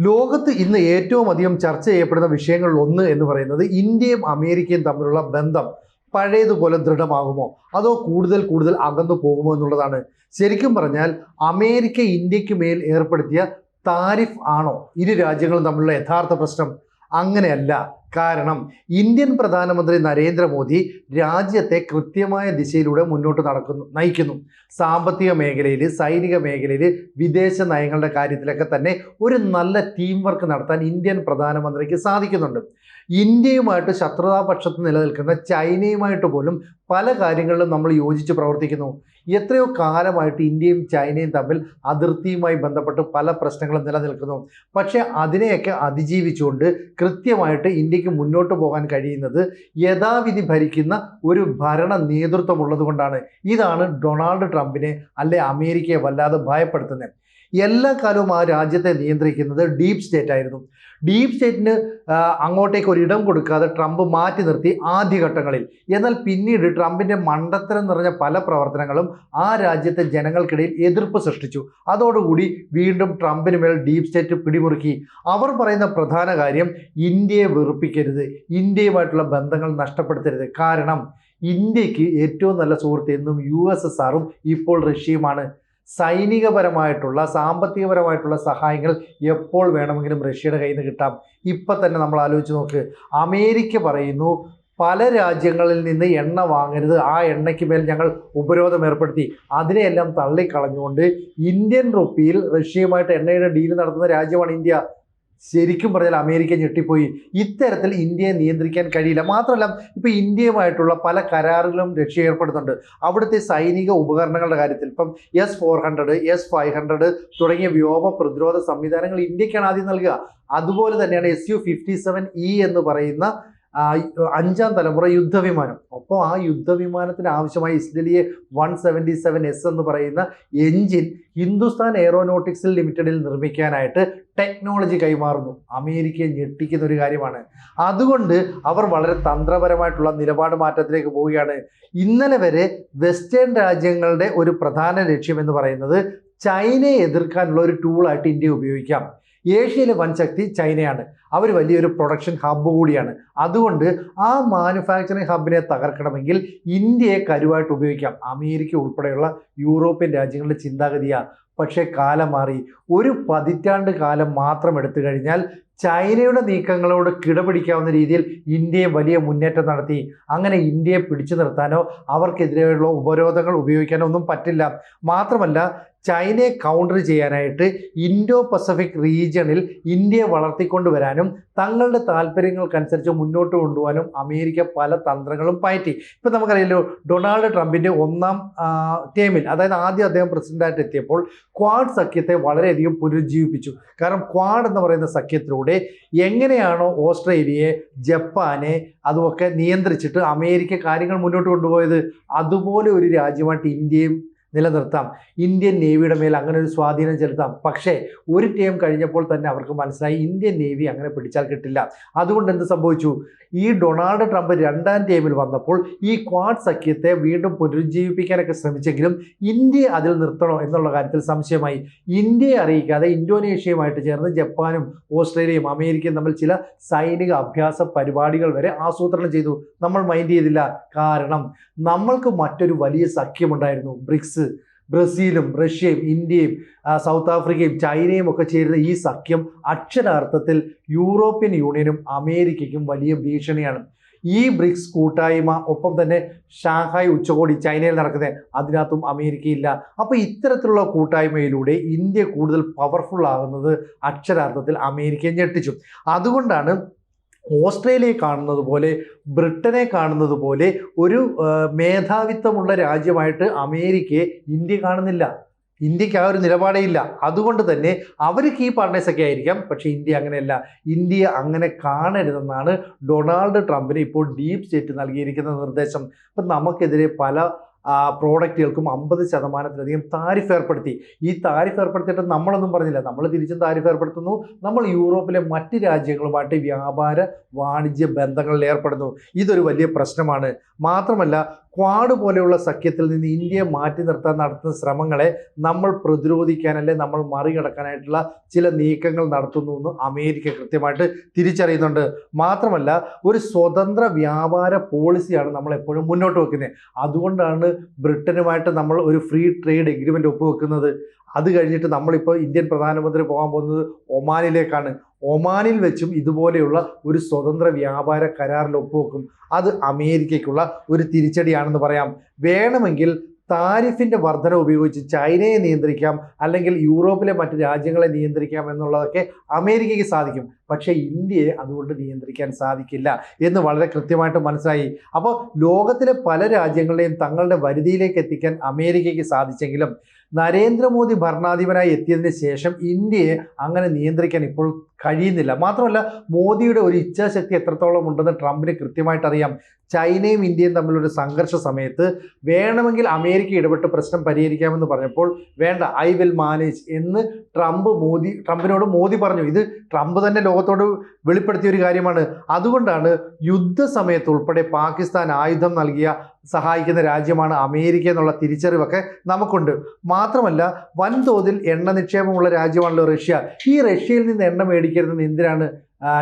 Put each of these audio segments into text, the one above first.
ലോകത്ത് ഇന്ന് ഏറ്റവും അധികം ചർച്ച ചെയ്യപ്പെടുന്ന വിഷയങ്ങളിൽ ഒന്ന് എന്ന് പറയുന്നത് ഇന്ത്യയും അമേരിക്കയും തമ്മിലുള്ള ബന്ധം പഴയതുപോലെ ദൃഢമാകുമോ? അതോ കൂടുതൽ കൂടുതൽ അകന്നു പോകുമോ എന്നുള്ളതാണ്. ശരിക്കും പറഞ്ഞാൽ അമേരിക്ക ഇന്ത്യയ്ക്ക് മേൽ ഏർപ്പെടുത്തിയ താരിഫ് ആണോ? ഇരു രാജ്യങ്ങളും തമ്മിലുള്ള യഥാർത്ഥ പ്രശ്നം അങ്ങനെയല്ല. കാരണം ഇന്ത്യൻ പ്രധാനമന്ത്രി നരേന്ദ്രമോദി രാജ്യത്തെ കൃത്യമായ ദിശയിലൂടെ മുന്നോട്ട് നടക്കുന്നു നയിക്കുന്നു. സാമ്പത്തിക മേഖലയിൽ സൈനിക മേഖലയിൽ വിദേശ നയങ്ങളുടെ കാര്യത്തിലൊക്കെ തന്നെ ഒരു നല്ല ടീം വർക്ക് നടത്താൻ ഇന്ത്യൻ പ്രധാനമന്ത്രിക്ക് സാധിക്കുന്നുണ്ട്. ഇന്ത്യയുമായിട്ട് ശത്രുതാപക്ഷത്ത് നിലനിൽക്കുന്ന ചൈനയുമായിട്ട് പോലും പല കാര്യങ്ങളിലും നമ്മൾ യോജിച്ച് പ്രവർത്തിക്കുന്നു. എത്രയോ കാലമായിട്ട് ഇന്ത്യയും ചൈനയും തമ്മിൽ അതിർത്തിയുമായി ബന്ധപ്പെട്ട് പല പ്രശ്നങ്ങളും നിലനിൽക്കുന്നു. പക്ഷേ അതിനെയൊക്കെ അതിജീവിച്ചുകൊണ്ട് കൃത്യമായിട്ട് ഇന്ത്യയ്ക്ക് മുന്നോട്ട് പോകാൻ കഴിയുന്നത് യഥാവിധി ഭരിക്കുന്ന ഒരു ഭരണ നേതൃത്വം ഉള്ളതുകൊണ്ടാണ് ഇതാണ് ഡൊണാൾഡ് ട്രംപിനെ അല്ലെ അമേരിക്കയെ വല്ലാതെ ഭയപ്പെടുത്തുന്നത്. എല്ലാ കാലവും ആ രാജ്യത്തെ നിയന്ത്രിക്കുന്നത് ഡീപ് സ്റ്റേറ്റ് ആയിരുന്നു. ഡീപ് സ്റ്റേറ്റിന് അങ്ങോട്ടേക്ക് ഒരു ഇടം കൊടുക്കാതെ ട്രംപ് മാറ്റി നിർത്തി ആദ്യഘട്ടങ്ങളിൽ. എന്നാൽ പിന്നീട് ട്രംപിന്റെ മണ്ടത്തരം നിറഞ്ഞ പല പ്രവർത്തനങ്ങളും ആ രാജ്യത്തെ ജനങ്ങൾക്കിടയിൽ എതിർപ്പ് സൃഷ്ടിച്ചു. അതോടുകൂടി വീണ്ടും ട്രംപിന് മേൽ ഡീപ് സ്റ്റേറ്റ് പിടിമുറുക്കി. അവർ പറയുന്ന പ്രധാന കാര്യം ഇന്ത്യയെ വെറുപ്പിക്കരുത്. ഇന്ത്യയുമായിട്ടുള്ള ബന്ധങ്ങൾ നഷ്ടപ്പെടുത്തരുത്. കാരണം ഇന്ത്യയ്ക്ക് ഏറ്റവും നല്ല സുഹൃത്ത് എന്നും യു എസ് എസ് ആറും ഇപ്പോൾ റഷ്യയുമാണ്. സൈനികപരമായിട്ടുള്ള സാമ്പത്തികപരമായിട്ടുള്ള സഹായങ്ങൾ എപ്പോൾ വേണമെങ്കിലും റഷ്യയുടെ കയ്യിൽ നിന്ന് കിട്ടാം. ഇപ്പം തന്നെ നമ്മൾ ആലോചിച്ച് നോക്ക്. അമേരിക്ക പറയുന്നു പല രാജ്യങ്ങളിൽ നിന്ന് എണ്ണ വാങ്ങരുത്. ആ എണ്ണയ്ക്ക് മേൽ ഞങ്ങൾ ഉപരോധം ഏർപ്പെടുത്തി. അതിനെയെല്ലാം തള്ളിക്കളഞ്ഞുകൊണ്ട് ഇന്ത്യൻ റുപ്പിയിൽ റഷ്യയുമായിട്ട് എണ്ണയുടെ ഡീൽ നടത്തുന്ന രാജ്യമാണ് ഇന്ത്യ. ശരിക്കും പറഞ്ഞാൽ അമേരിക്ക ഞെട്ടിപ്പോയി. ഇത്തരത്തിൽ ഇന്ത്യയെ നിയന്ത്രിക്കാൻ കഴിയില്ല. മാത്രമല്ല ഇപ്പോൾ ഇന്ത്യയുമായിട്ടുള്ള പല കരാറുകളും റഷ്യ ഏർപ്പെടുന്നുണ്ട്. അവിടുത്തെ സൈനിക ഉപകരണങ്ങളുടെ കാര്യത്തിൽ ഇപ്പം S four hundred S five hundred തുടങ്ങിയ വ്യോമ പ്രതിരോധ സംവിധാനങ്ങൾ ഇന്ത്യക്കാണ് ആദ്യം നൽകുക. അതുപോലെ തന്നെയാണ് S U fifty seven E എന്ന് പറയുന്ന അഞ്ചാം തലമുറ യുദ്ധവിമാനം. അപ്പോൾ ആ യുദ്ധവിമാനത്തിന് ആവശ്യമായ ഇസ്രേലിയെ വൺ സെവന്റി സെവൻ എസ് എന്ന് പറയുന്ന എഞ്ചിൻ ഹിന്ദുസ്ഥാൻ എയറോനോട്ടിക്സിൽ ലിമിറ്റഡിൽ നിർമ്മിക്കാനായിട്ട് ടെക്നോളജി കൈമാറുന്നു. അമേരിക്കയെ ഞെട്ടിക്കുന്ന ഒരു കാര്യമാണ്. അതുകൊണ്ട് അവർ വളരെ തന്ത്രപരമായിട്ടുള്ള നിലപാട് മാറ്റത്തിലേക്ക് പോവുകയാണ്. ഇന്നലെ വരെ വെസ്റ്റേൺ രാജ്യങ്ങളുടെ ഒരു പ്രധാന ലക്ഷ്യം എന്ന് പറയുന്നത് ചൈനയെ എതിർക്കാനുള്ള ഒരു ടൂളായിട്ട് ഇന്ത്യ ഉപയോഗിക്കാം. ഏഷ്യയിലെ വൻശക്തി ചൈനയാണ്. അവർ വലിയൊരു പ്രൊഡക്ഷൻ ഹബ്ബ് കൂടിയാണ്. അതുകൊണ്ട് ആ മാനുഫാക്ചറിങ് ഹബിനെ തകർക്കണമെങ്കിൽ ഇന്ത്യയെ കരുവായിട്ട് ഉപയോഗിക്കാം. അമേരിക്ക ഉൾപ്പെടെയുള്ള യൂറോപ്യൻ രാജ്യങ്ങളുടെ ചിന്താഗതിയാണ് പക്ഷേ കാലം മാറി. ഒരു പതിറ്റാണ്ട് കാലം മാത്രം എടുത്തു കഴിഞ്ഞാൽ ചൈനയുടെ നീക്കങ്ങളോട് കിടപിടിക്കാവുന്ന രീതിയിൽ ഇന്ത്യയെ വലിയ മുന്നേറ്റം നടത്തി. അങ്ങനെ ഇന്ത്യയെ പിടിച്ചു നിർത്താനോ അവർക്കെതിരെയുള്ള ഉപരോധങ്ങൾ ഉപയോഗിക്കാനോ ഒന്നും പറ്റില്ല. മാത്രമല്ല ചൈനയെ കൗണ്ടർ ചെയ്യാനായിട്ട് ഇൻഡോ പസഫിക് റീജിയണിൽ ഇന്ത്യയെ വളർത്തിക്കൊണ്ടുവരാനും തങ്ങളുടെ താല്പര്യങ്ങൾക്കനുസരിച്ച് മുന്നോട്ട് കൊണ്ടുപോകാനും അമേരിക്ക പല തന്ത്രങ്ങളും പയറ്റി. ഇപ്പം നമുക്കറിയാലോ ഡൊണാൾഡ് ട്രംപിന്റെ ഒന്നാം ടേമിൽ അതായത് ആദ്യം അദ്ദേഹം പ്രസിഡന്റായിട്ട് എത്തിയപ്പോൾ ക്വാഡ് സഖ്യത്തെ വളരെയധികം പുനരുജ്ജീവിപ്പിച്ചു. കാരണം ക്വാഡ് എന്ന് പറയുന്ന സഖ്യത്തിലൂടെ എങ്ങനെയാണോ ഓസ്ട്രേലിയയെ ജപ്പാനെ അതുമൊക്കെ നിയന്ത്രിച്ചിട്ട് അമേരിക്ക കാര്യങ്ങൾ മുന്നോട്ട് കൊണ്ടുപോയത് അതുപോലെ ഒരു രാജ്യമായിട്ട് ഇന്ത്യയും നിലനിർത്താം. ഇന്ത്യൻ നേവിയുടെ മേൽ അങ്ങനെ ഒരു സ്വാധീനം ചെലുത്താം. പക്ഷേ ഒരു ടൈം കഴിഞ്ഞപ്പോൾ തന്നെ അവർക്ക് മനസ്സിലായി ഇന്ത്യൻ നേവി അങ്ങനെ പിടിച്ചാൽ കിട്ടില്ല. അതുകൊണ്ട് എന്ത് സംഭവിച്ചു? ഈ ഡൊണാൾഡ് ട്രംപ് രണ്ടാം ടൈമിൽ വന്നപ്പോൾ ഈ ക്വാഡ് സഖ്യത്തെ വീണ്ടും പുനരുജ്ജീവിപ്പിക്കാനൊക്കെ ശ്രമിച്ചെങ്കിലും ഇന്ത്യ അതിൽ നിർത്തണോ എന്നുള്ള കാര്യത്തിൽ സംശയമായി. ഇന്ത്യയെ അറിയിക്കാതെ ഇന്തോനേഷ്യയുമായിട്ട് ചേർന്ന് ജപ്പാനും ഓസ്ട്രേലിയയും അമേരിക്കയും തമ്മിൽ ചില സൈനിക അഭ്യാസ പരിപാടികൾ വരെ ആസൂത്രണം ചെയ്തു. നമ്മൾ മൈൻഡ് ചെയ്തില്ല. കാരണം നമ്മൾക്ക് മറ്റൊരു വലിയ സഖ്യമുണ്ടായിരുന്നു. ബ്രിക്സ് ബ്രസീലും റഷ്യയും ഇന്ത്യയും സൗത്ത് ആഫ്രിക്കയും ചൈനയും ഒക്കെ ചേരുന്ന ഈ സഖ്യം അക്ഷരാർത്ഥത്തിൽ യൂറോപ്യൻ യൂണിയനും അമേരിക്കയ്ക്കും വലിയ ഭീഷണിയാണ്. ഈ ബ്രിക്സ് കൂട്ടായ്മ ഒപ്പം തന്നെ ഷാങ്ഹായ് ഉച്ചകോടി ചൈനയിൽ നടക്കുന്നത് അതിനകത്തും അമേരിക്കയില്ല. അപ്പോൾ ഇത്തരത്തിലുള്ള കൂട്ടായ്മയിലൂടെ ഇന്ത്യ കൂടുതൽ പവർഫുൾ ആകുന്നത് അക്ഷരാർത്ഥത്തിൽ അമേരിക്കയെ ഞെട്ടിച്ചു. അതുകൊണ്ടാണ് ഓസ്ട്രേലിയയെ കാണുന്നത് പോലെ ബ്രിട്ടനെ കാണുന്നത് പോലെ ഒരു മേധാവിത്വമുള്ള രാജ്യമായിട്ട് അമേരിക്കയെ ഇന്ത്യ കാണുന്നില്ല. ഇന്ത്യയ്ക്ക് ആ ഒരു നിലപാടേ ഇല്ല. അതുകൊണ്ട് തന്നെ അവർക്ക് ഈ പാർട്ട്നേഴ്സൊക്കെ ആയിരിക്കാം. പക്ഷേ ഇന്ത്യ അങ്ങനെയല്ല. ഇന്ത്യ അങ്ങനെ കാണരുതെന്നാണ് ഡൊണാൾഡ് ട്രംപിന് ഇപ്പോൾ ഡീപ് സ്റ്റേറ്റ് നൽകിയിരിക്കുന്ന നിർദ്ദേശം. അപ്പം നമുക്കെതിരെ പല പ്രോഡക്റ്റുകൾക്കും അമ്പത് ശതമാനത്തിലധികം താരിഫ് ഏർപ്പെടുത്തി. ഈ താരിഫ് ഏർപ്പെടുത്തിയിട്ട് നമ്മളൊന്നും പറഞ്ഞില്ല. നമ്മൾ തിരിച്ചും താരിഫ് ഏർപ്പെടുത്തുന്നു. നമ്മൾ യൂറോപ്പിലെ മറ്റ് രാജ്യങ്ങളുമായിട്ട് വ്യാപാര വാണിജ്യ ബന്ധങ്ങളിൽ ഏർപ്പെടുന്നു. ഇതൊരു വലിയ പ്രശ്നമാണ്. മാത്രമല്ല ക്വാഡ് പോലെയുള്ള സഖ്യത്തിൽ നിന്ന് ഇന്ത്യയെ മാറ്റി നിർത്താൻ നടത്തുന്ന ശ്രമങ്ങളെ നമ്മൾ പ്രതിരോധിക്കാൻ അല്ലെ നമ്മൾ മറികടക്കാനായിട്ടുള്ള ചില നീക്കങ്ങൾ നടത്തുന്നു എന്ന് അമേരിക്ക കൃത്യമായിട്ട് തിരിച്ചറിയുന്നുണ്ട്. മാത്രമല്ല ഒരു സ്വതന്ത്ര വ്യാപാര പോളിസിയാണ് നമ്മൾ എപ്പോഴും മുന്നോട്ട് വെക്കുന്നത്. അതുകൊണ്ടാണ് ബ്രിട്ടനുമായിട്ട് നമ്മൾ ഒരു ഫ്രീ ട്രേഡ് എഗ്രിമെന്റ് ഒപ്പുവെക്കുന്നത്. അത് കഴിഞ്ഞിട്ട് നമ്മളിപ്പോൾ ഇന്ത്യൻ പ്രധാനമന്ത്രി പോകാൻ പോകുന്നത് ഒമാനിലേക്കാണ്. ഒമാനിൽ വെച്ചും ഇതുപോലെയുള്ള ഒരു സ്വതന്ത്ര വ്യാപാര കരാറിൽ ഒപ്പുവെക്കും. അത് അമേരിക്കയ്ക്കുള്ള ഒരു തിരിച്ചടിയാണെന്ന് പറയാം. വേണമെങ്കിൽ താരിഫിന്റെ വർധന ഉപയോഗിച്ച് ചൈനയെ നിയന്ത്രിക്കാം അല്ലെങ്കിൽ യൂറോപ്പിലെ മറ്റ് രാജ്യങ്ങളെ നിയന്ത്രിക്കാം എന്നുള്ളതൊക്കെ അമേരിക്കയ്ക്ക് സാധിക്കും. പക്ഷേ ഇന്ത്യയെ അതുകൊണ്ട് നിയന്ത്രിക്കാൻ സാധിക്കില്ല എന്ന് വളരെ കൃത്യമായിട്ട് മനസ്സിലായി. അപ്പോൾ ലോകത്തിലെ പല രാജ്യങ്ങളെയും തങ്ങളുടെ വരുതിയിലേക്ക് എത്തിക്കാൻ അമേരിക്കയ്ക്ക് സാധിച്ചെങ്കിലും നരേന്ദ്രമോദി ഭരണാധിപനായി എത്തിയതിന് ശേഷം ഇന്ത്യയെ അങ്ങനെ നിയന്ത്രിക്കാൻ ഇപ്പോൾ കഴിയുന്നില്ല. മാത്രമല്ല മോദിയുടെ ഒരു ഇച്ഛാശക്തി എത്രത്തോളം ഉണ്ടെന്ന് ട്രംപിന് കൃത്യമായിട്ട് അറിയാം ചൈനയും ഇന്ത്യയും തമ്മിലൊരു സംഘർഷ സമയത്ത് വേണമെങ്കിൽ അമേരിക്ക ഇടപെട്ട് പ്രശ്നം പരിഹരിക്കാമെന്ന് പറഞ്ഞപ്പോൾ വേണ്ട ഐ വിൽ മാനേജ് എന്ന് ട്രംപ് മോദി ട്രംപിനോട് മോദി പറഞ്ഞു. ഇത് ട്രംപ് തന്നെ ലോകത്തോട് വെളിപ്പെടുത്തിയ ഒരു കാര്യമാണ്. അതുകൊണ്ടാണ് യുദ്ധസമയത്ത് ഉൾപ്പെടെ പാകിസ്ഥാൻ ആയുധം നൽകിയ സഹായിക്കുന്ന രാജ്യമാണ് അമേരിക്ക എന്നുള്ള തിരിച്ചറിവൊക്കെ നമുക്കുണ്ട്. മാത്രമല്ല വൻതോതിൽ എണ്ണ നിക്ഷേപമുള്ള രാജ്യമാണല്ലോ റഷ്യ. ഈ റഷ്യയിൽ നിന്ന് എണ്ണ മേടിക്കരുതെന്ന് എന്തിനാണ്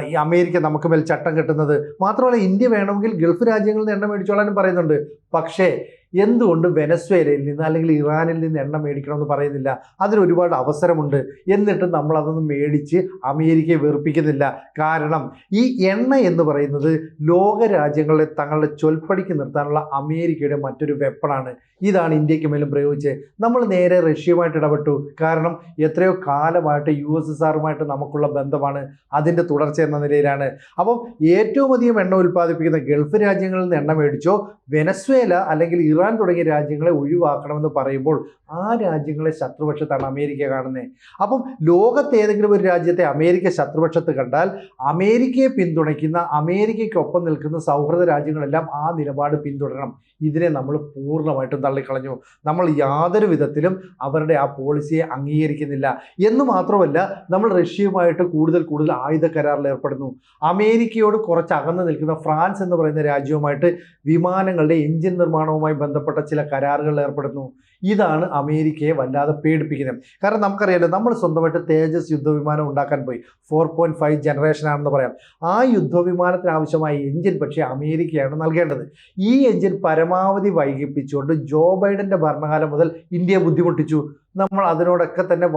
ഈ അമേരിക്ക നമുക്ക് മേൽ ചട്ടം കെട്ടുന്നത്? മാത്രമല്ല ഇന്ത്യ വേണമെങ്കിൽ ഗൾഫ് രാജ്യങ്ങളിൽ നിന്ന് എണ്ണ മേടിച്ചോളാനും പറയുന്നുണ്ട്. പക്ഷേ എന്തുകൊണ്ട് വെനസ്വേലയിൽ നിന്ന് അല്ലെങ്കിൽ ഇറാനിൽ നിന്ന് എണ്ണ മേടിക്കണമെന്ന് പറയുന്നില്ല? അതിന് ഒരുപാട് അവസരമുണ്ട്. എന്നിട്ട് നമ്മൾ അതൊന്നും മേടിച്ച് അമേരിക്കയെ വെറുപ്പിക്കുന്നില്ല. കാരണം ഈ എണ്ണ എന്ന് പറയുന്നത് ലോക രാജ്യങ്ങളെ തങ്ങളുടെ ചൊൽപ്പടിക്ക് നിർത്താനുള്ള അമേരിക്കയുടെ മറ്റൊരു വെപ്പണാണ് ഇതാണ് ഇന്ത്യയ്ക്ക് മേലും പ്രയോഗിച്ചത്. നമ്മൾ നേരെ റഷ്യയുമായിട്ട് ഇടപെട്ടു. കാരണം എത്രയോ കാലമായിട്ട് യു എസ് എസ് ആറുമായിട്ട് നമുക്കുള്ള ബന്ധമാണ്. അതിന്റെ തുടർച്ച എന്ന നിലയിലാണ്. അപ്പം ഏറ്റവും അധികം എണ്ണ ഉൽപ്പാദിപ്പിക്കുന്ന ഗൾഫ് രാജ്യങ്ങളിൽ നിന്ന് എണ്ണ മേടിച്ചോ? വെനസ്വേല അല്ലെങ്കിൽ ഇറാൻ തുടങ്ങിയ രാജ്യങ്ങളെ ഒഴിവാക്കണമെന്ന് പറയുമ്പോൾ ആ രാജ്യങ്ങളെ ശത്രുപക്ഷത്താണ് അമേരിക്ക കാണുന്നത് അപ്പം ലോകത്ത് ഏതെങ്കിലും ഒരു രാജ്യത്തെ അമേരിക്ക ശത്രുപക്ഷത്ത് കണ്ടാൽ അമേരിക്കയെ പിന്തുണയ്ക്കുന്ന അമേരിക്കയ്ക്കൊപ്പം നിൽക്കുന്ന സൗഹൃദ രാജ്യങ്ങളെല്ലാം ആ നിലപാട് പിന്തുടരണം. ഇതിനെ നമ്മൾ പൂർണമായിട്ടും തള്ളിക്കളഞ്ഞു. നമ്മൾ യാതൊരു വിധത്തിലും അവരുടെ ആ പോളിസിയെ അംഗീകരിക്കുന്നില്ല. എന്ന് മാത്രമല്ല നമ്മൾ റഷ്യയുമായിട്ട് കൂടുതൽ കൂടുതൽ ആയുധ കരാറിൽ ഏർപ്പെടുന്നു. അമേരിക്കയോട് കുറച്ച് അകന്ന് നിൽക്കുന്ന ഫ്രാൻസ് എന്ന് പറയുന്ന രാജ്യവുമായിട്ട് വിമാനങ്ങളുടെ എഞ്ചിൻ നിർമ്മാണവുമായി ബന്ധപ്പെട്ട ചില കരാറുകൾ ഏർപ്പെടുന്നു. ഇതാണ് അമേരിക്കയെ വല്ലാതെ പേടിപ്പിക്കുന്നത്. കാരണം നമുക്കറിയാലോ നമ്മൾ സ്വന്തമായിട്ട് തേജസ് യുദ്ധവിമാനം ഉണ്ടാക്കാൻ പോയി. ഫോർ പോയിന്റ് ഫൈവ് ജനറേഷൻ ആണെന്ന് പറയാം. ആ യുദ്ധവിമാനത്തിന് ആവശ്യമായ എഞ്ചിൻ പക്ഷേ അമേരിക്കയാണ് നൽകേണ്ടത്. ഈ എഞ്ചിൻ പരമാവധി വൈകിപ്പിച്ചുകൊണ്ട് ജോ ബൈഡന്റെ ഭരണകാലം മുതൽ ഇന്ത്യയെ ബുദ്ധിമുട്ടിച്ചു. നമ്മൾ അതിനോടൊക്കെ തന്നെ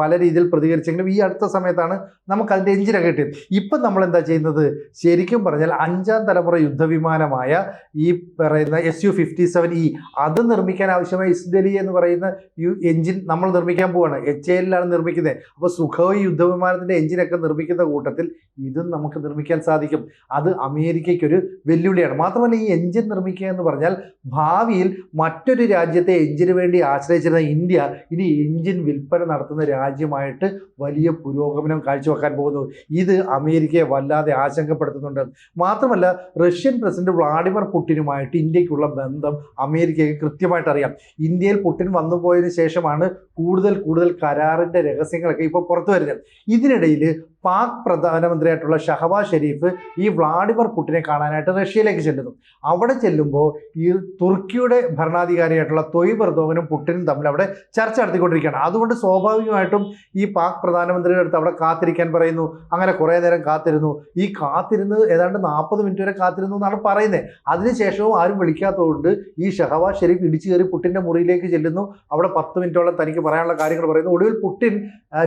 പല രീതിയിൽ പ്രതികരിച്ചെങ്കിലും ഈ അടുത്ത സമയത്താണ് നമുക്ക് അതിന്റെ എഞ്ചിനൊക്കെ കിട്ടിയത്. ഇപ്പം നമ്മൾ എന്താ ചെയ്യുന്നത്? ശരിക്കും പറഞ്ഞാൽ അഞ്ചാം തലമുറ യുദ്ധവിമാനമായ ഈ പറയുന്ന S U fifty seven E അത് നിർമ്മിക്കാൻ ആവശ്യമായ ഇസ്ഡലി എന്ന് പറയുന്ന യു എഞ്ചിൻ നമ്മൾ നിർമ്മിക്കാൻ പോവാണ്. എച്ച് എല്ലിലാണ് നിർമ്മിക്കുന്നത്. അപ്പോൾ സുഖോയ് യുദ്ധവിമാനത്തിന്റെ എഞ്ചിനൊക്കെ നിർമ്മിക്കുന്ന കൂട്ടത്തിൽ ഇതും നമുക്ക് നിർമ്മിക്കാൻ സാധിക്കും. അത് അമേരിക്കയ്ക്കൊരു വെല്ലുവിളിയാണ്. മാത്രമല്ല ഈ എഞ്ചിൻ നിർമ്മിക്കുക എന്ന് പറഞ്ഞാൽ ഭാവിയിൽ മറ്റൊരു രാജ്യത്തെ എഞ്ചിന് വേണ്ടി ആശ്രയിച്ചിരുന്ന ഇന്ത്യ ഇനി എഞ്ചിൻ വിൽപ്പന നടത്തുന്ന രാജ്യമായിട്ട് വലിയ പുരോഗമനം കാഴ്ചവെക്കാൻ പോകുന്നു. ഇത് അമേരിക്കയെ വല്ലാതെ ആശങ്കപ്പെടുത്തുന്നുണ്ട്. മാത്രമല്ല റഷ്യൻ പ്രസിഡന്റ് വ്ളാഡിമിർ പുട്ടിനുമായിട്ട് ഇന്ത്യക്കുള്ള ബന്ധം അമേരിക്കയ്ക്ക് കൃത്യമായിട്ട് അറിയാം. ഇന്ത്യയിൽ പുട്ടിൻ വന്നുപോയതിനു ശേഷമാണ് കൂടുതൽ കൂടുതൽ കരാറിന്റെ രഹസ്യങ്ങളൊക്കെ ഇപ്പോൾ പുറത്തു വരുന്നത്. ഇതിനിടയിൽ പാക് പ്രധാനമന്ത്രിയായിട്ടുള്ള ഷഹബാസ് ഷെരീഫ് ഈ വ്ളാഡിമിർ പുട്ടിനെ കാണാനായിട്ട് റഷ്യയിലേക്ക് ചെല്ലുന്നു. അവിടെ ചെല്ലുമ്പോൾ ഈ തുർക്കിയുടെ ഭരണാധികാരിയായിട്ടുള്ള തൊയ് ബർദോവനും പുടിനും തമ്മിൽ അവിടെ ചർച്ച നടത്തിക്കൊണ്ടിരിക്കുകയാണ്. അതുകൊണ്ട് സ്വാഭാവികമായിട്ടും ഈ പാക് പ്രധാനമന്ത്രിയുടെ അടുത്ത് അവിടെ കാത്തിരിക്കാൻ പറയുന്നു. അങ്ങനെ കുറേ നേരം കാത്തിരുന്നു. ഈ കാത്തിരുന്ന് ഏതാണ്ട് നാൽപ്പത് മിനിറ്റ് വരെ കാത്തിരുന്നു എന്നാണ് പറയുന്നത് അതിനുശേഷവും ആരും വിളിക്കാത്തതുകൊണ്ട് ഈ ഷഹബാസ് ഷെരീഫ് ഇടിച്ചു കയറി പുട്ടിന്റെ മുറിയിലേക്ക് ചെല്ലുന്നു. അവിടെ പത്ത് മിനിറ്റോളം തനിക്ക് പറയാനുള്ള കാര്യങ്ങൾ പറയുന്നു. ഒടുവിൽ പുട്ടിൻ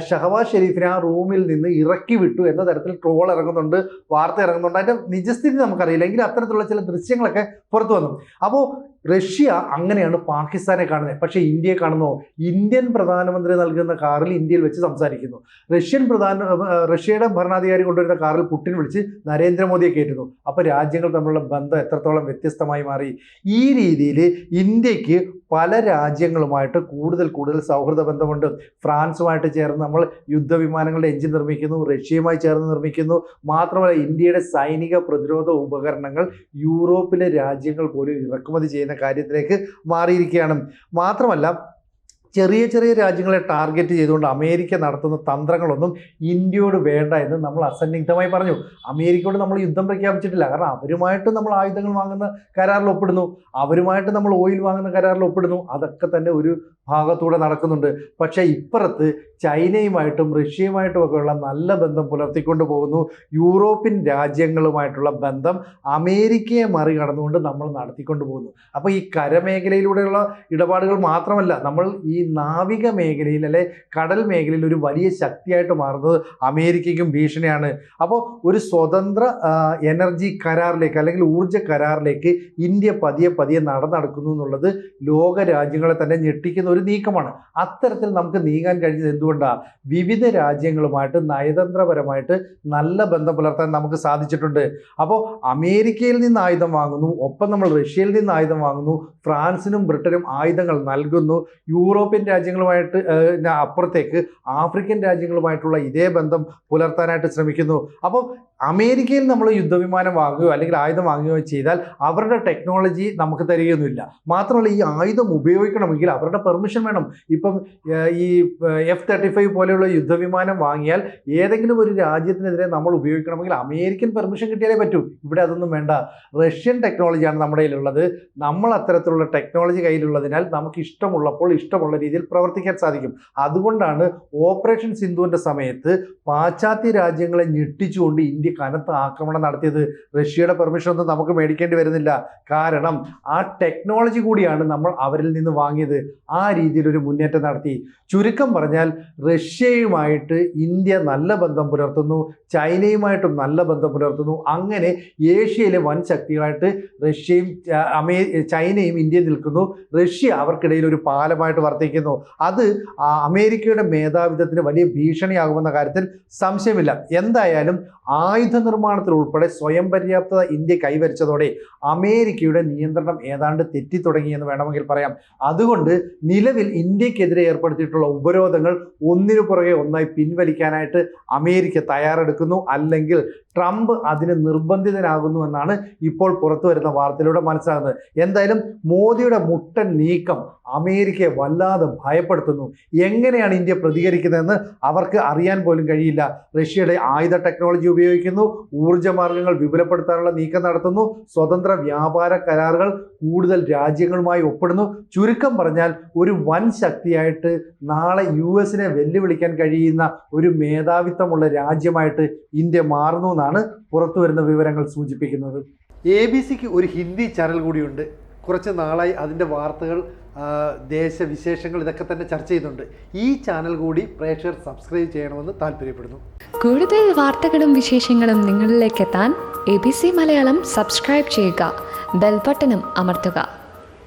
ഷഹബാസ് ഷെരീഫിനെ ആ റൂമിൽ നിന്ന് ഇറക്കി വിട്ടു എന്ന തരത്തിൽ ട്രോൾ ഇറങ്ങുന്നുണ്ട്. വാർത്ത ഇറങ്ങുന്നുണ്ട്. അതിന്റെ നിജസ്ഥിതി നമുക്കറിയില്ല. എങ്കിൽ അത്തരത്തിലുള്ള ചില ദൃശ്യങ്ങളൊക്കെ പുറത്തു വന്നു. അപ്പോൾ റഷ്യ അങ്ങനെയാണ് പാകിസ്ഥാനെ കാണുന്നത് പക്ഷേ ഇന്ത്യയെ കാണുന്നു. ഇന്ത്യൻ പ്രധാനമന്ത്രി നൽകുന്ന കാറിൽ ഇന്ത്യയിൽ വെച്ച് സംസാരിക്കുന്നു. റഷ്യൻ പ്രധാന റഷ്യയുടെ ഭരണാധികാരി കൊണ്ടുവരുന്ന കാറിൽ പുട്ടിൻ വിളിച്ച് നരേന്ദ്രമോദിയെ കയറ്റുന്നു അപ്പോൾ രാജ്യങ്ങൾ തമ്മിലുള്ള ബന്ധം എത്രത്തോളം വ്യത്യസ്തമായി മാറി. ഈ രീതിയിൽ ഇന്ത്യയ്ക്ക് പല രാജ്യങ്ങളുമായിട്ട് കൂടുതൽ കൂടുതൽ സൗഹൃദ ബന്ധമുണ്ട്. ഫ്രാൻസുമായിട്ട് ചേർന്ന് നമ്മൾ യുദ്ധവിമാനങ്ങളുടെ എഞ്ചിൻ നിർമ്മിക്കുന്നു. റഷ്യയുമായി ചേർന്ന് നിർമ്മിക്കുന്നു. മാത്രമല്ല ഇന്ത്യയുടെ സൈനിക പ്രതിരോധ ഉപകരണങ്ങൾ യൂറോപ്പിലെ രാജ്യങ്ങൾ പോലും ഇറക്കുമതി ചെയ്യുന്ന കാര്യത്തിലേക്ക് മാറിയിരിക്കുകയാണ്. മാത്രമല്ല ചെറിയ ചെറിയ രാജ്യങ്ങളെ ടാർഗറ്റ് ചെയ്തുകൊണ്ട് അമേരിക്ക നടത്തുന്ന തന്ത്രങ്ങളൊന്നും ഇന്ത്യയോട് വേണ്ട എന്ന് നമ്മൾ അസന്നിഗ്ധമായി പറഞ്ഞു. അമേരിക്കയോട് നമ്മൾ യുദ്ധം പ്രഖ്യാപിച്ചിട്ടില്ല. കാരണം അവരുമായിട്ട് നമ്മൾ ആയുധങ്ങൾ വാങ്ങുന്ന കരാറിൽ ഒപ്പിടുന്നു. അവരുമായിട്ട് നമ്മൾ ഓയിൽ വാങ്ങുന്ന കരാറിൽ ഒപ്പിടുന്നു. അതൊക്കെ തന്നെ ഒരു ഭാഗത്തൂടെ നടക്കുന്നുണ്ട്. പക്ഷേ ഇപ്പുറത്ത് ചൈനയുമായിട്ടും റഷ്യയുമായിട്ടും ഒക്കെയുള്ള നല്ല ബന്ധം പുലർത്തിക്കൊണ്ട് പോകുന്നു. യൂറോപ്യൻ രാജ്യങ്ങളുമായിട്ടുള്ള ബന്ധം അമേരിക്കയെ മറികടന്നുകൊണ്ട് നമ്മൾ നടത്തിക്കൊണ്ട് പോകുന്നു. അപ്പോൾ ഈ കരമേഖലയിലൂടെയുള്ള ഇടപാടുകൾ മാത്രമല്ല നമ്മൾ ഈ നാവിക മേഖലയിൽ അല്ലെ കടൽ മേഖലയിൽ ഒരു വലിയ ശക്തിയായിട്ട് മാറുന്നത് അമേരിക്കയ്ക്കും ഭീഷണിയാണ്. അപ്പോൾ ഒരു സ്വതന്ത്ര എനർജി കരാറിലേക്ക് അല്ലെങ്കിൽ ഊർജ കരാറിലേക്ക് ഇന്ത്യ പതിയെ പതിയെ നടന്നടക്കുന്നു എന്നുള്ളത് ലോക രാജ്യങ്ങളെ തന്നെ ഞെട്ടിക്കുന്ന ഒരു നീക്കമാണ്. അത്തരത്തിൽ നമുക്ക് നീങ്ങാൻ കഴിഞ്ഞത് എന്തുകൊണ്ടാണ് വിവിധ രാജ്യങ്ങളുമായിട്ട് നയതന്ത്രപരമായിട്ട് നല്ല ബന്ധം പുലർത്താൻ നമുക്ക് സാധിച്ചിട്ടുണ്ട്. അപ്പോൾ അമേരിക്കയിൽ നിന്ന് ആയുധം വാങ്ങുന്നു ഒപ്പം നമ്മൾ റഷ്യയിൽ നിന്ന് ആയുധം വാങ്ങുന്നു ഫ്രാൻസിനും ബ്രിട്ടനും ആയുധങ്ങൾ നൽകുന്നു യൂറോപ്യൻ രാജ്യങ്ങളുമായിട്ട് അപ്പുറത്തേക്ക് ആഫ്രിക്കൻ രാജ്യങ്ങളുമായിട്ടുള്ള ഇതേ ബന്ധം പുലർത്താനായിട്ട് ശ്രമിക്കുന്നു. അപ്പോൾ അമേരിക്കയിൽ നമ്മൾ യുദ്ധവിമാനം വാങ്ങുകയോ അല്ലെങ്കിൽ ആയുധം വാങ്ങുകയോ ചെയ്താൽ അവരുടെ ടെക്നോളജി നമുക്ക് തരികയൊന്നുമില്ല. മാത്രമല്ല ഈ ആയുധം ഉപയോഗിക്കണമെങ്കിൽ അവരുടെ പെർമിഷൻ വേണം. ഇപ്പം ഈ എഫ് തേർട്ടി ഫൈവ് പോലെയുള്ള യുദ്ധവിമാനം വാങ്ങിയാൽ ഏതെങ്കിലും ഒരു രാജ്യത്തിനെതിരെ നമ്മൾ ഉപയോഗിക്കണമെങ്കിൽ അമേരിക്കൻ പെർമിഷൻ കിട്ടിയാലേ പറ്റൂ. ഇവിടെ അതൊന്നും വേണ്ട. റഷ്യൻ ടെക്നോളജിയാണ് നമ്മുടെ കയ്യിലുള്ളത്. നമ്മൾ അത്തരത്തിലുള്ള ടെക്നോളജി കയ്യിലുള്ളതിനാൽ നമുക്ക് ഇഷ്ടമുള്ളപ്പോൾ ഇഷ്ടമുള്ള രീതിയിൽ പ്രവർത്തിക്കാൻ സാധിക്കും. അതുകൊണ്ടാണ് ഓപ്പറേഷൻ സിന്ധുവിന്റെ സമയത്ത് പാശ്ചാത്യ രാജ്യങ്ങളെ ഞെട്ടിച്ചുകൊണ്ട് ഇന്ത്യ കനത്ത ആക്രമണം നടത്തിയത് റഷ്യയുടെ പെർമിഷൻ ഒന്നും നമുക്ക് മേടിക്കേണ്ടി വരുന്നില്ല. കാരണം ആ ടെക്നോളജി കൂടിയാണ് നമ്മൾ അവരിൽ നിന്ന് വാങ്ങിയത്. ആ രീതിയിലൊരു മുന്നേറ്റം നടത്തി. ചുരുക്കം പറഞ്ഞാൽ റഷ്യയുമായിട്ട് ഇന്ത്യ നല്ല ബന്ധം പുലർത്തുന്നു. ചൈനയുമായിട്ടും നല്ല ബന്ധം പുലർത്തുന്നു. അങ്ങനെ ഏഷ്യയിലെ വൻ ശക്തികളായിട്ട് റഷ്യയും അമേ ചൈനയും ഇന്ത്യ നിൽക്കുന്നു. റഷ്യ അവർക്കിടയിൽ ഒരു പാലമായിട്ട് വർത്തിക്കുന്നു. അത് അമേരിക്കയുടെ മേധാവിത്വത്തിന് വലിയ ഭീഷണിയാകുമെന്ന കാര്യത്തിൽ സംശയമില്ല. എന്തായാലും ആയുധ നിർമ്മാണത്തിൽ ഉൾപ്പെടെ സ്വയം പര്യാപ്തത ഇന്ത്യ കൈവരിച്ചതോടെ അമേരിക്കയുടെ നിയന്ത്രണം ഏതാണ്ട് തെറ്റിത്തുടങ്ങിയെന്ന് വേണമെങ്കിൽ പറയാം. അതുകൊണ്ട് നിലവിൽ ഇന്ത്യക്കെതിരെ ഏർപ്പെടുത്തിയിട്ടുള്ള ഉപരോധങ്ങൾ ഒന്നിനു പുറകെ ഒന്നായി പിൻവലിക്കാനായിട്ട് അമേരിക്ക തയ്യാറെടുക്കുന്നു. അല്ലെങ്കിൽ ട്രംപ് അതിന് നിർബന്ധിതനാകുന്നു എന്നാണ് ഇപ്പോൾ പുറത്തു വരുന്ന വാർത്തയിലൂടെ മനസ്സിലാകുന്നത്. എന്തായാലും മോദിയുടെ മുട്ടൻ നീക്കം അമേരിക്കയെ വല്ലാതെ ഭയപ്പെടുത്തുന്നു. എങ്ങനെയാണ് ഇന്ത്യ പ്രതികരിക്കുന്നതെന്ന് അവർക്ക് അറിയാൻ പോലും കഴിയില്ല. റഷ്യയുടെ ആയുധ ടെക്നോളജി ഉപയോഗിക്കുന്നു ഊർജ മാർഗങ്ങൾ വിപുലപ്പെടുത്താനുള്ള നീക്കം നടത്തുന്നു സ്വതന്ത്ര വ്യാപാര കരാറുകൾ കൂടുതൽ രാജ്യങ്ങളുമായി ഒപ്പിടുന്നു. ചുരുക്കം പറഞ്ഞാൽ ഒരു വൻ ശക്തിയായിട്ട് നാളെ യു എസിനെ വെല്ലുവിളിക്കാൻ കഴിയുന്ന ഒരു മേധാവിത്വമുള്ള രാജ്യമായിട്ട് ഇന്ത്യ മാറുന്നു എന്നാണ് പുറത്തുവരുന്ന വിവരങ്ങൾ സൂചിപ്പിക്കുന്നത്. എ ബി സിക്ക് ഒരു ഹിന്ദി ചാനൽ കൂടിയുണ്ട്. കുറച്ച് നാളായി അതിന്റെ വാർത്തകൾ ദേശവിശേഷങ്ങൾ ഇതൊക്കെ തന്നെ ചർച്ച ചെയ്യുന്നുണ്ട്. ഈ ചാനൽ കൂടി പ്രേക്ഷകർ സബ്സ്ക്രൈബ് ചെയ്യണമെന്ന് താല്പര്യപ്പെടുന്നു. കൂടുതൽ വാർത്തകളും വിശേഷങ്ങളും നിങ്ങളിലേക്ക് എത്താൻ A B C Malayalam subscribe ചെയ്യുക. ബെൽബട്ടനും അമർത്തുക.